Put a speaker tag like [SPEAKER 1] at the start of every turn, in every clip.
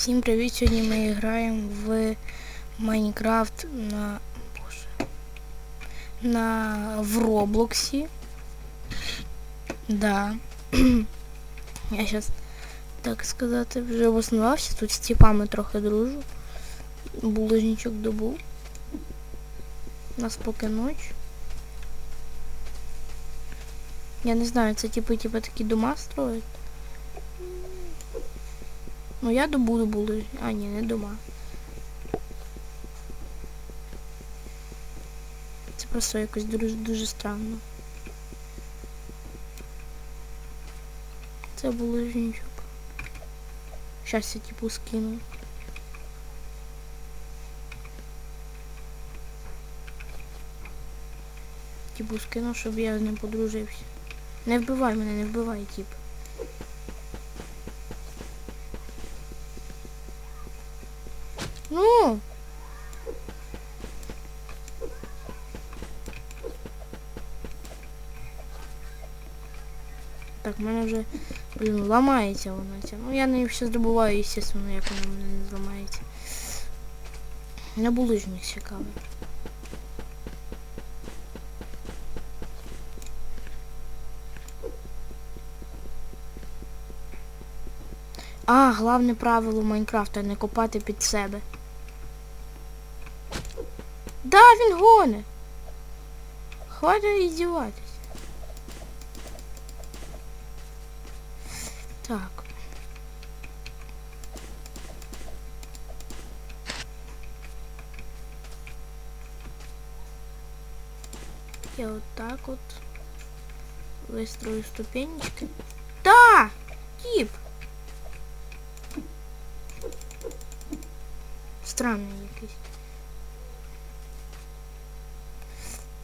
[SPEAKER 1] Всім привіт! Сьогодні ми граємо в Майнкрафт на. Боже. На в Роблоксі. Да. Я зараз, так сказати, вже обоснувався. Тут з тіпами трохи дружу. Булыжничок добув. Нас поки ніч. Я не знаю, це типу, типу такі дома строять. Ну я добуду були. А, ні, не дома. Це просто якось дуже, дуже странно. Це булыжничок. Щас я типу скину. Типу скину, щоб я з ним подружився. Не вбивай мене, не вбивай, тип. Ну. Так, в мене вже, блін, ламається вона ця. Ну я не все здобуваю, естественно, як вона мене не зламається. На булижник цікавий. А, головне правило Майнкрафта не копати під себе. Да, він гоне. Хватить іздіватись. Так. Я вот так вот выстрою ступенечки. Да! Тип! Странний якийсь.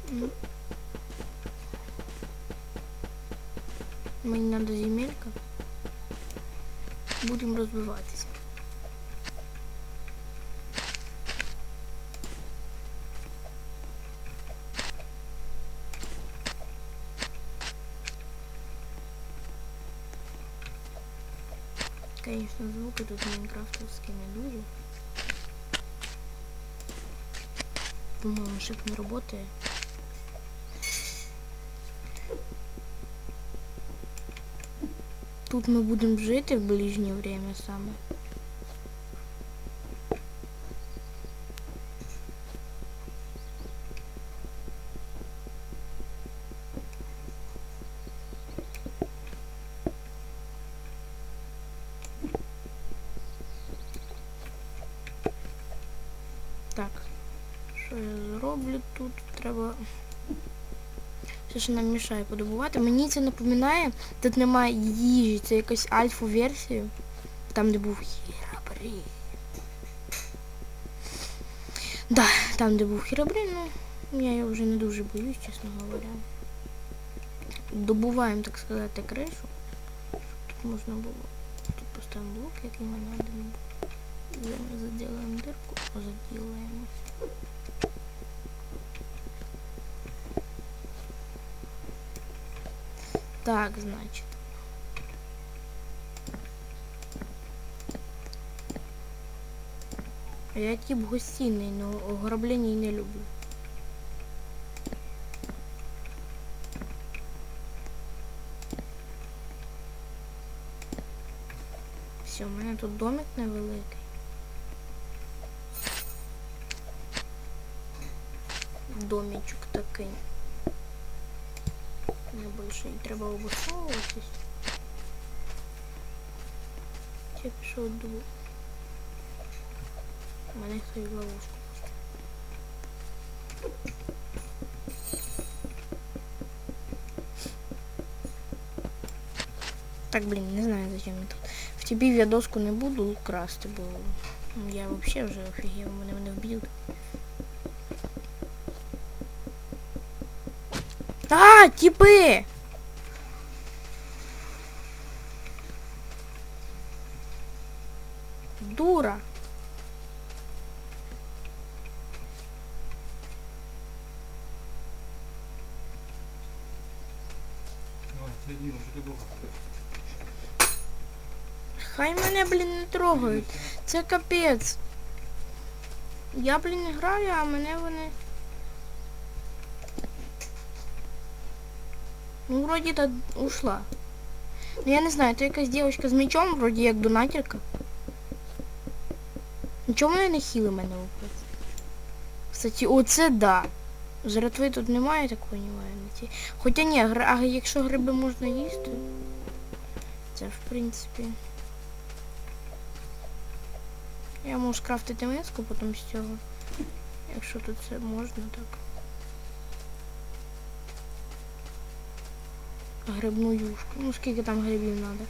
[SPEAKER 1] Мне надо земелька. Будем разбивать. Конечно, звук этот майнкрафтовский не нужен. По-моему, ошибка не работает. Тут мы будем жить в ближнее время саме. Так. Що я зроблю тут? Треба. Що нам мішає подобувати? Мені це напоминає, тут немає їжі, це якась альфа-версія. Там, де був Хірабрі. Да, там, де був Хірабрі, ну, я його вже не дуже боюсь, чесно говоря. Добуваємо, так сказати, кришу. Щоб тут можна було. Тут поставимо блок, який нам надо. Заделаем дырку, заделаем. Так, значит. Я тип гостиный, но ограблений не люблю. Все, у мене тут домик невеликий. Домічок такий. Небольший. Треба обосовуватись. Я пішов. У мене хтось в. Так, блін, не знаю зачем я тут. В тебе я доску не буду красти, бо я вообще вже офігел, мене мене вб'ють. А, типи! Дура. Хай мене, блін, не трогають. Це капець. Я, блін, граю, а мене вони. Ну, вроді та ушла. Ну я не знаю, то якась дівчинка з мечом, вроді як донатерка. Нічого мене не хіли мене вбити. Кстати, оце да. Жратви тут немає, так понимаю. Хоча ні, а якщо гриби можна їсти, це в принципі. Я можу скрафтити миску потім з цього. Якщо тут це можна, так. Грибну юшку. Ну скільки там грибів треба?